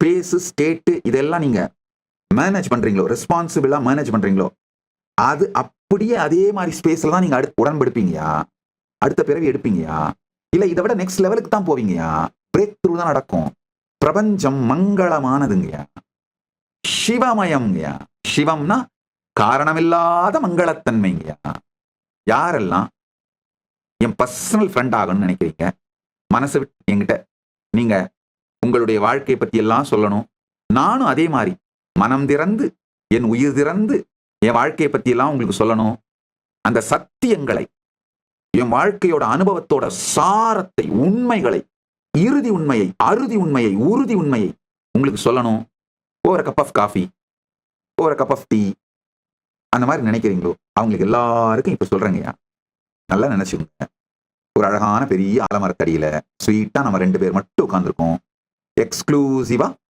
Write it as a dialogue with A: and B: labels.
A: Space state இதெல்லாம் நீங்கள் manage பண்ணுறீங்களோ ரெஸ்பான்சிபிளாக மேனேஜ் பண்ணுறீங்களோ அது அப்படியே அதே மாதிரி ஸ்பேஸ்ல தான் நீங்கள் அடுத்து உடன்படுப்பீங்கயா? அடுத்த பிறவி எடுப்பீங்கயா? இல்லை இதை விட நெக்ஸ்ட் லெவலுக்கு தான் போவீங்கயா? பிரேக் த்ரூ தான் நடக்கும். பிரபஞ்சம் மங்களமானதுங்கய்யா சிவமயம்ங்கய்யா சிவம்னா காரணமில்லாத மங்களத்தன்மைங்கய்யா யாரெல்லாம் என் பர்சனல் ஃப்ரெண்ட் ஆகணும்னு நினைக்கிறீங்க? மனசை விட்டு என்கிட்ட நீங்கள் உங்களுடைய வாழ்க்கை பற்றி எல்லாம் சொல்லணும். நானும் அதே மாதிரி. மனம் திறந்து என் உயிர் திறந்து என் வாழ்க்கையை பற்றி எல்லாம் உங்களுக்கு சொல்லணும். அந்த சத்தியங்களை என் வாழ்க்கையோட அனுபவத்தோட சாரத்தை உண்மைகளை இறுதி உண்மையை அறுதி உண்மையை உறுதி உண்மையை உங்களுக்கு சொல்லணும். ஒரு கப் ஆஃப் காஃபி ஒரு கப் ஆஃப் டீ அந்த மாதிரி நினைக்கிறீங்களோ? அவங்களுக்கு எல்லாருக்கும் இப்போ சொல்கிறேங்கய்யா நல்லா நினச்சிக்கோங்க. ஒரு அழகான பெரிய ஆலமரத்தடியில் ஸ்வீட்டாக நம்ம ரெண்டு பேர் மட்டும் உட்காந்துருக்கோம் exclusiva.